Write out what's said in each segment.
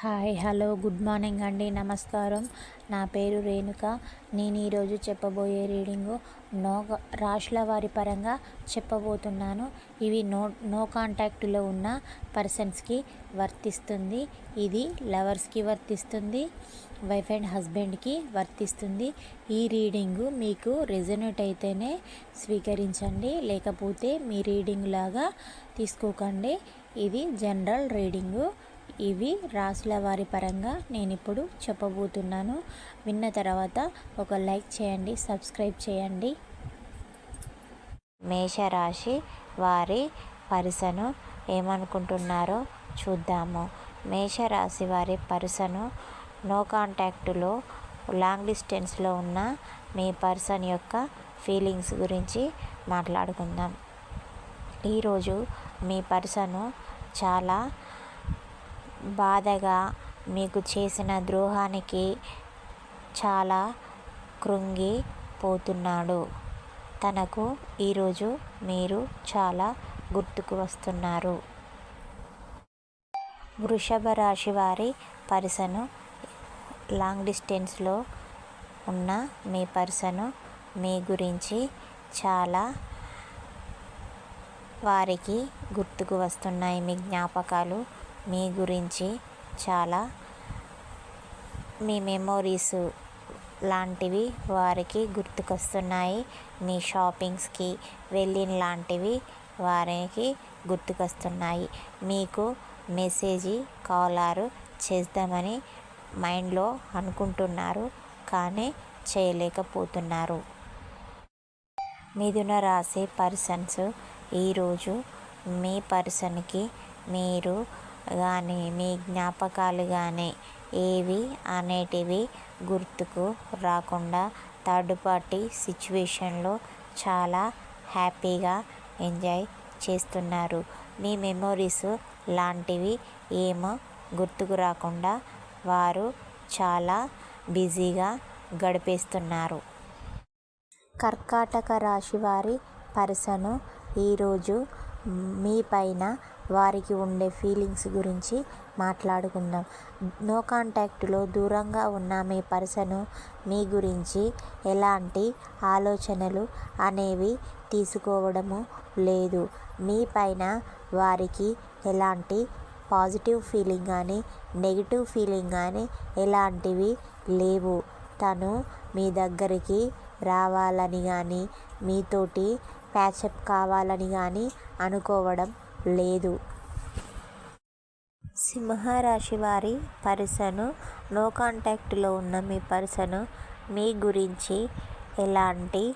Hi hello good morning అండి. నమస్కారం. నా పేరు రేణుక. నేను ఈరోజు చెప్పబోయే రీడింగు నో రాశుల వారి పరంగా చెప్పబోతున్నాను. ఇవి నో నో కాంటాక్ట్లో ఉన్న పర్సన్స్కి వర్తిస్తుంది. ఇది లవర్స్కి వర్తిస్తుంది. వైఫ్ అండ్ హస్బెండ్కి వర్తిస్తుంది. ఈ రీడింగు మీకు రెజనేట్ అయితేనే స్వీకరించండి. లేకపోతే మీ రీడింగ్ లాగా తీసుకోకండి. ఇది జనరల్ రీడింగు. ఇవి రాసుల వారి పరంగా నేను ఇప్పుడు చెప్పబోతున్నాను. విన్న తర్వాత ఒక లైక్ చేయండి సబ్స్క్రైబ్ చేయండి. మేషరాశి వారి పర్సను ఏమనుకుంటున్నారో చూద్దాము. మేషరాశి వారి పర్సను నో కాంటాక్టులో లాంగ్ డిస్టెన్స్లో ఉన్న మీ పర్సన్ యొక్క ఫీలింగ్స్ గురించి మాట్లాడుకుందాం. ఈరోజు మీ పర్సను చాలా బాధగా మీకు చేసిన ద్రోహానికి చాలా కృంగిపోతున్నాడు. తనకు ఈరోజు మీరు చాలా గుర్తుకు వస్తున్నారు. వృషభ రాశి వారి పర్సను లాంగ్ డిస్టెన్స్లో ఉన్న మీ పర్సను మీ గురించి చాలా వారికి గుర్తుకు వస్తున్నాయి. మీ జ్ఞాపకాలు మీ గురించి చాలా మీ మెమోరీస్ లాంటివి వారికి గుర్తుకొస్తున్నాయి. మీ షాపింగ్స్కి వెళ్ళిన లాంటివి వారికి గుర్తుకొస్తున్నాయి. మీకు మెసేజ్ కాలారు చేద్దామని మైండ్లో అనుకుంటున్నారు కానీ చేయలేకపోతున్నారు. మిథున రాసే పర్సన్స్ ఈరోజు మీ పర్సన్కి మీరు కానీ మీ జ్ఞాపకాలు కానీ ఏవి అనేటివి గుర్తుకు రాకుండా థర్డ్ పార్టీ సిచ్యువేషన్లో చాలా హ్యాపీగా ఎంజాయ్ చేస్తున్నారు. మీ మెమొరీస్ లాంటివి ఏమో గుర్తుకు రాకుండా వారు చాలా బిజీగా గడిపేస్తున్నారు. కర్కాటక రాశి వారి పర్సను ఈరోజు మీ పైన వారికి ఉండే ఫీలింగ్స్ గురించి మాట్లాడుకుందాం. నో కాంటాక్ట్లో దూరంగా ఉన్న మీ పర్సను మీ గురించి ఎలాంటి ఆలోచనలు అనేవి తీసుకోవడము లేదు. మీ పైన వారికి ఎలాంటి పాజిటివ్ ఫీలింగ్ కానీ నెగిటివ్ ఫీలింగ్ కానీ ఎలాంటివి లేవు. తను మీ దగ్గరికి రావాలని కానీ మీతోటి ప్యాచప్ కావాలని కానీ అనుకోవడం లేదు. సింహరాశి వారి పర్సను నో కాంటాక్ట్లో ఉన్న మీ పర్సను మీ గురించి ఎలాంటి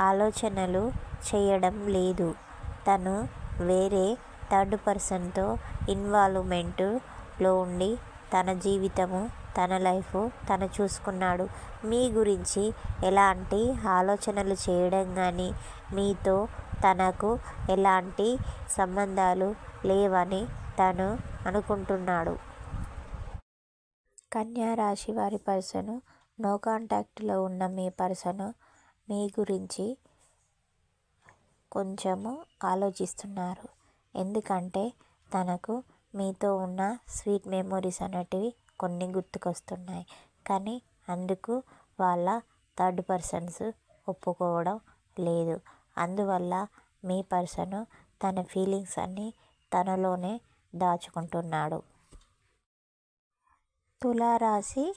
ఆలోచనలు చేయడం లేదు. తను వేరే థర్డ్ పర్సన్తో ఇన్వాల్వ్మెంట్లో ఉండి తన జీవితము తన లైఫ్ తను చూసుకున్నాడు. మీ గురించి ఎలాంటి ఆలోచనలు చేయడం కానీ మీతో తనకు ఎలాంటి సంబంధాలు లేవని తను అనుకుంటున్నాడు. కన్యా రాశి వారి పర్సను నో కాంటాక్ట్లో ఉన్న మీ పర్సను మీ గురించి కొంచెము ఆలోచిస్తున్నారు. ఎందుకంటే తనకు మీతో ఉన్న స్వీట్ మెమొరీస్ అనేటివి కొన్ని గుర్తుకొస్తున్నాయి. కానీ అందుకు వాళ్ళ థర్డ్ పర్సన్స్ ఒప్పుకోవడం లేదు. అందువల్ల మీ పర్సన్ తన ఫీలింగ్స్ అన్నీ తనలోనే దాచుకుంటున్నాడు. తులారాశి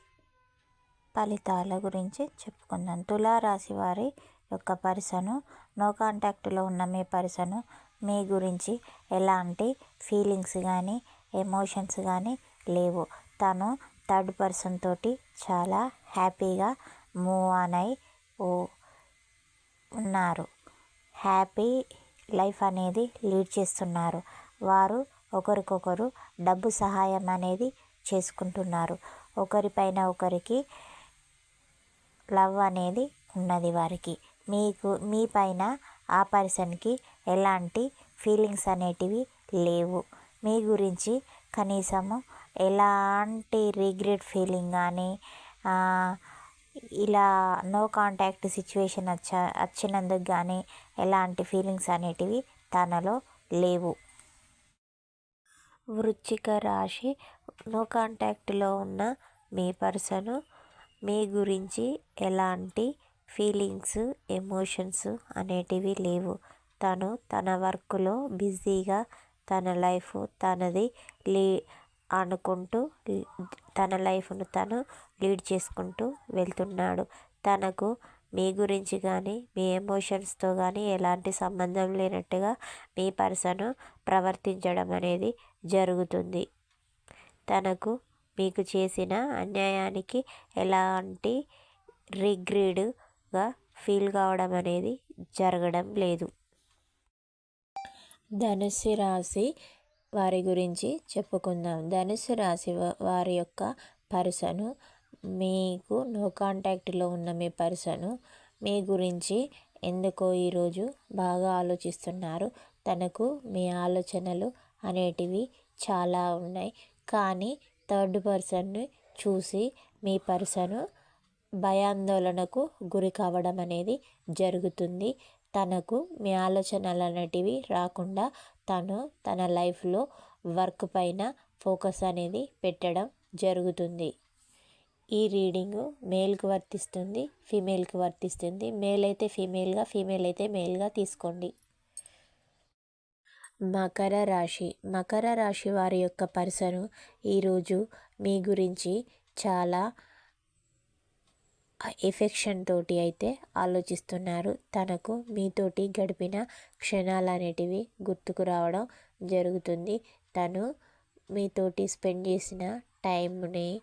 ఫలితాల గురించి చెప్పుకుందాం. తులారాశి వారి యొక్క పర్సను నో కాంటాక్ట్లో ఉన్న మీ పర్సను మీ గురించి ఎలాంటి ఫీలింగ్స్ కానీ ఎమోషన్స్ కానీ లేవు. తను థర్డ్ పర్సన్ తోటి చాలా హ్యాపీగా మూవ్ ఆన్ అయి ఉన్నారు. హ్యాపీ లైఫ్ అనేది లీడ్ చేస్తున్నారు. వారు ఒకరికొకరు డబ్బు సహాయం అనేది చేసుకుంటున్నారు. ఒకరిపైన ఒకరికి లవ్ అనేది ఉన్నది వారికి. మీకు మీ పైన ఆ పర్సన్కి ఎలాంటి ఫీలింగ్స్ అనేటివి లేవు. మీ గురించి కనీసము ఎలాంటి రిగ్రెట్ ఫీలింగ్ కానీ ఇలా నో కాంటాక్ట్ సిచ్యువేషన్ వచ్చ వచ్చినందుకు కానీ ఎలాంటి ఫీలింగ్స్ అనేటివి తనలో లేవు. వృచ్చిక రాశి నో కాంటాక్ట్లో ఉన్న మీ పర్సను మీ గురించి ఎలాంటి ఫీలింగ్స్ ఎమోషన్స్ అనేటివి లేవు. తను తన వర్క్లో బిజీగా తన లైఫ్ తనది లీ అనుకుంటూ తన లైఫ్ను తను లీడ్ చేసుకుంటూ వెళ్తున్నాడు. తనకు మీ గురించి కానీ మీ ఎమోషన్స్తో కానీ ఎలాంటి సంబంధం లేనట్టుగా మీ పర్సన్ ప్రవర్తించడం అనేది జరుగుతుంది. తనకు మీకు చేసిన అన్యాయానికి ఎలాంటి రిగ్రీడ్గా ఫీల్ కావడం అనేది జరగడం లేదు. ధనుసు రాశి వారి గురించి చెప్పుకుందాం. ధనుసు రాశి వారి యొక్క పర్సను మీకు నో కాంటాక్ట్లో ఉన్న మీ పర్సను మీ గురించి ఎందుకో ఈరోజు బాగా ఆలోచిస్తున్నారు. తనకు మీ ఆలోచనలు అనేటివి చాలా ఉన్నాయి. కానీ థర్డ్ పర్సన్ని చూసి మీ పర్సను భయాందోళనకు గురి కావడం అనేది జరుగుతుంది. తనకు మీ ఆలోచనలు అనేటివి రాకుండా తను తన లైఫ్లో వర్క్ పైన ఫోకస్ అనేది పెట్టడం జరుగుతుంది. ఈ రీడింగు మేల్కి వర్తిస్తుంది ఫీమేల్కి వర్తిస్తుంది. మేల్ అయితే ఫీమేల్గా ఫీమేల్ అయితే మేల్గా తీసుకోండి. మకర రాశి. మకర రాశి వారి యొక్క పర్సను ఈరోజు మీ గురించి చాలా ఎఫెక్షన్ తోటి అయితే ఆలోచిస్తున్నారు. తనకు మీతోటి గడిపిన క్షణాలు అనేటివి గుర్తుకు రావడం జరుగుతుంది. తను మీతోటి స్పెండ్ చేసిన టైంని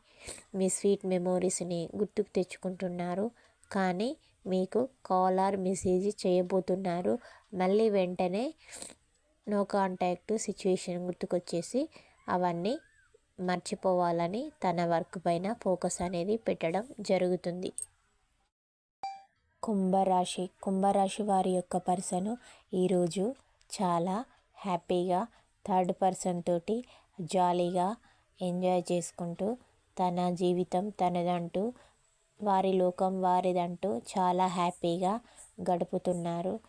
మీ స్వీట్ మెమోరీస్ని గుర్తుకు తెచ్చుకుంటున్నారు. కానీ మీకు కాల్ ఆర్ మెసేజ్ చేయబోతున్నారు. మళ్ళీ వెంటనే నో కాంటాక్ట్ సిచ్యువేషన్ గుర్తుకొచ్చేసి అవన్నీ మర్చిపోవాలని తన వర్క్ పైన ఫోకస్ అనేది పెట్టడం జరుగుతుంది. కుంభరాశి కుంభరాశి వారి యొక్క పర్సన్ ఈరోజు చాలా హ్యాపీగా థర్డ్ పర్సన్ తోటి జాలీగా ఎంజాయ్ చేసుకుంటూ తన జీవితం తనదంటూ వారి లోకం వారిదంటూ చాలా హ్యాపీగా గడుపుతున్నారు.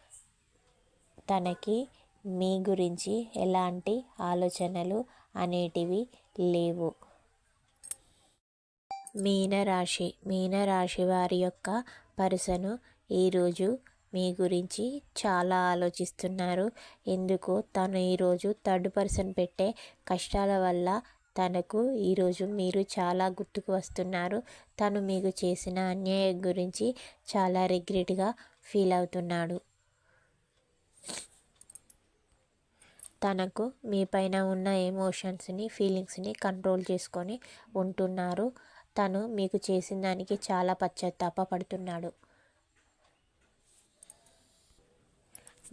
తనకి మీ గురించి ఎలాంటి ఆలోచనలు అనేటివి లేవు. మీనరాశి మీనరాశి వారి యొక్క పర్సను ఈరోజు మీ గురించి చాలా ఆలోచిస్తున్నారు. ఎందుకు తను ఈరోజు థర్డ్ పర్సన్ పెట్టే కష్టాల వల్ల తనకు ఈరోజు మీరు చాలా గుర్తుకు వస్తున్నారు. తను మీకు చేసిన అన్యాయం గురించి చాలా రిగ్రెట్గా ఫీల్ అవుతున్నాడు. తనకు మీ పైన ఉన్న ఎమోషన్స్ని ఫీలింగ్స్ని కంట్రోల్ చేసుకొని ఉంటున్నారు. తను మీకు చేసిన దానికి చాలా పశ్చాత్తాప పడుతున్నాడు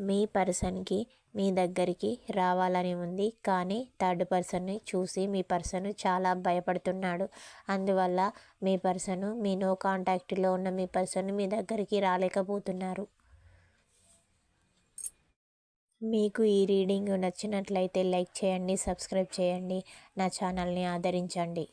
మీ పర్సన్కి మీ దగ్గరికి రావాలని ఉంది. కానీ థర్డ్ పర్సన్ని చూసి మీ పర్సన్ చాలా భయపడుతున్నాడు. అందువల్ల మీ పర్సన్ మీ నో కాంటాక్ట్లో ఉన్న మీ పర్సన్ మీ దగ్గరికి రాలేకపోతున్నారు. మీకు ఈ రీడింగ్ నచ్చినట్లయితే లైక్ చేయండి సబ్స్క్రైబ్ చేయండి. నా ఛానల్ని ఆదరించండి.